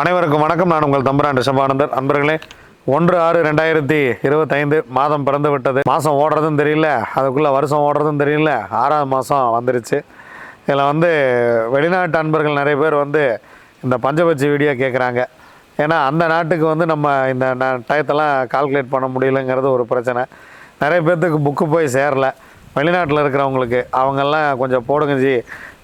அனைவருக்கும் வணக்கம். நான் உங்கள் தம்பரான் ரிஷபானந்தர் அன்பர்களே ஒன்று ஆறு ரெண்டாயிரத்தி இருபத்தைந்து மாதம் பிறந்து விட்டது. மாதம் ஓடுறதும் தெரியல. அதுக்குள்ளே வருஷம் ஓடுறதும் தெரியல. ஆறாவது மாதம் வந்துருச்சு. இதில் வந்து வெளிநாட்டு அன்பர்கள் நிறைய பேர் வந்து இந்த பஞ்சபட்சி வீடியோ கேட்குறாங்க ஏன்னா அந்த நாட்டுக்கு வந்து நம்ம இந்த டயத்தெல்லாம் கால்குலேட் பண்ண முடியலங்கிறது ஒரு பிரச்சனை. நிறைய பேர்த்துக்கு புக்கு போய் சேரல. வெளிநாட்டில் இருக்கிறவங்களுக்கு அவங்கெல்லாம் கொஞ்சம் போடுங்க ஜி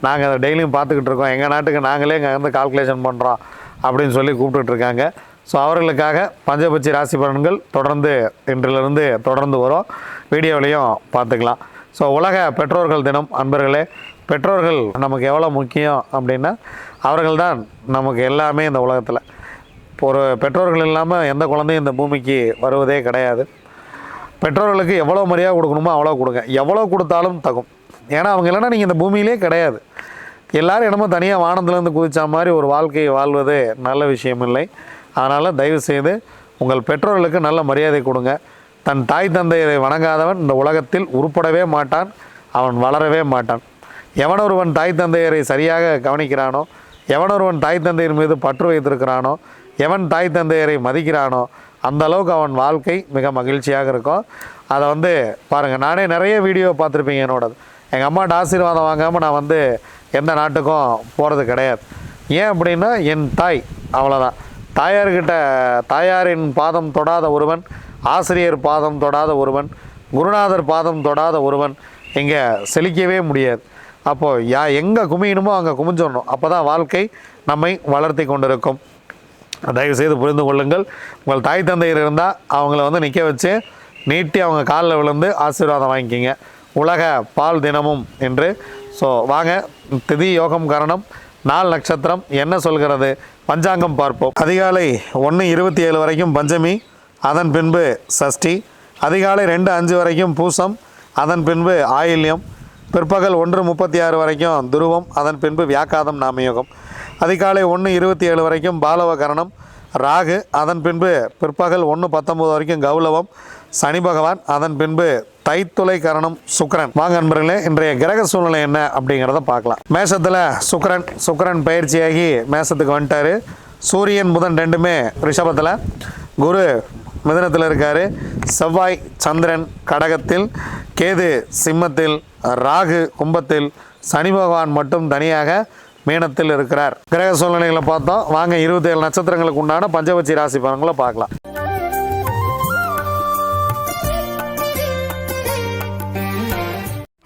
நாங்கள் அதை டெய்லியும் பார்த்துக்கிட்டு இருக்கோம். எங்கள் நாட்டுக்கு நாங்களே இங்கே வந்து கால்குலேஷன் பண்ணுறோம் அப்படின்னு சொல்லி கூப்பிட்டுட்ருக்காங்க. ஸோ அவர்களுக்காக பஞ்சபட்சி ராசி பலன்கள் தொடர்ந்து இன்றிலிருந்து தொடர்ந்து வரும். வீடியோவிலையும் பார்த்துக்கலாம். ஸோ உலக பெற்றோர்கள் தினம் அன்பர்களே பெற்றோர்கள் நமக்கு எவ்வளோ முக்கியம் அப்படின்னா அவர்கள் தான் நமக்கு எல்லாமே இந்த உலகத்தில். ஒரு பெற்றோர்கள் இல்லாமல் எந்த குழந்தையும் இந்த பூமிக்கு வருவதே கிடையாது. பெற்றோர்களுக்கு எவ்வளோ மரியாதை கொடுக்கணுமோ அவ்வளோ கொடுங்க. எவ்வளோ கொடுத்தாலும் தகும். ஏன்னா அவங்க இல்லைன்னா நீங்கள் இந்த பூமியிலே கிடையாது. எல்லாரும் என்னமோ தனியாக வானத்துலேருந்து குதித்த மாதிரி ஒரு வாழ்க்கையை வாழ்வது நல்ல விஷயம் இல்லை. அதனால் தயவுசெய்து உங்கள் பெற்றோர்களுக்கு நல்ல மரியாதை கொடுங்க. தன் தாய் தந்தையரை வணங்காதவன் இந்த உலகத்தில் உருப்படவே மாட்டான் அவன் வளரவே மாட்டான். எவனொருவன் தாய் தந்தையரை சரியாக கவனிக்கிறானோ எவனொருவன் தாய் தந்தையர் மீது பற்று வைத்திருக்கிறானோ எவன் தாய் தந்தையரை மதிக்கிறானோ அந்த அளவுக்கு அவன் வாழ்க்கை மிக மகிழ்ச்சியாக இருக்கும். அதை வந்து பாருங்கள் நானே நிறைய வீடியோ பார்த்துருப்பீங்க என்னோடது. எங்கள் அம்மாட்ட ஆசீர்வாதம் வாங்காமல் நான் வந்து எந்த நாட்டுக்கும் போகிறது கிடையாது. ஏன் அப்படின்னா என் தாய் அவ்வளோதான் தாயார்கிட்ட தாயாரின் பாதம் தொடாத ஒருவன் ஆசிரியர் பாதம் தொடாத ஒருவன் குருநாதர் பாதம் தொடாத ஒருவன் இங்கே செழிக்கவே முடியாது. அப்போது யா எங்கே குமியணுமோ அங்கே குமிஞ்சிடணும். அப்போ தான் வாழ்க்கை நம்மை வளர்த்தி கொண்டிருக்கும். தயவு செய்து புரிந்து கொள்ளுங்கள். உங்கள் தாய் தந்தையர் இருந்தால் அவங்கள வந்து நிற்க வச்சு நீட்டி அவங்க காலில் விழுந்து ஆசீர்வாதம் வாங்கிக்கிங்க. உலக பால் தினமும் என்று ஸோ வாங்க திதி யோகம் கரணம் நாள் நட்சத்திரம் என்ன சொல்கிறது? பஞ்சாங்கம் பார்ப்போம். அதிகாலை ஒன்று இருபத்தி ஏழு வரைக்கும் பஞ்சமி அதன் பின்பு சஷ்டி அதிகாலை ரெண்டு அஞ்சு வரைக்கும் பூசம் அதன் பின்பு ஆயில்யம் பிற்பகல் ஒன்று முப்பத்தி ஆறு வரைக்கும் துருவம் அதன் பின்பு வியாக்காதம் நாமயோகம். அதிகாலை ஒன்று இருபத்தி ஏழு வரைக்கும் பாலவ கரணம் ராகு அதன் பின்பு பிற்பகல் ஒன்று பத்தொம்போது வரைக்கும் கௌலவம் சனி பகவான் அதன் பின்பு தைத்துளை கரணம் சுக்கிரன். வாங்க நண்பர்களே இன்றைய கிரக சூழ்நிலை என்ன அப்படிங்கிறத பார்க்கலாம். மேஷத்தில் சுக்கரன் சுக்கரன் பயிற்சியாகி மேஷத்துக்கு வந்துட்டாரு. சூரியன் புதன் ரெண்டுமே ரிஷபத்தில். குரு மிதனத்தில் இருக்கார். செவ்வாய் சந்திரன் கடகத்தில் கேது சிம்மத்தில் ராகு கும்பத்தில் சனி பகவான் மட்டும் தனியாக மீனத்தில் இருக்கிறார். கிரக சூழ்நிலைகளை பார்த்தோம். வாங்க இருபத்தேழு நட்சத்திரங்களுக்கு உண்டான பஞ்சபட்சி ராசி பலன்களை பார்க்கலாம்.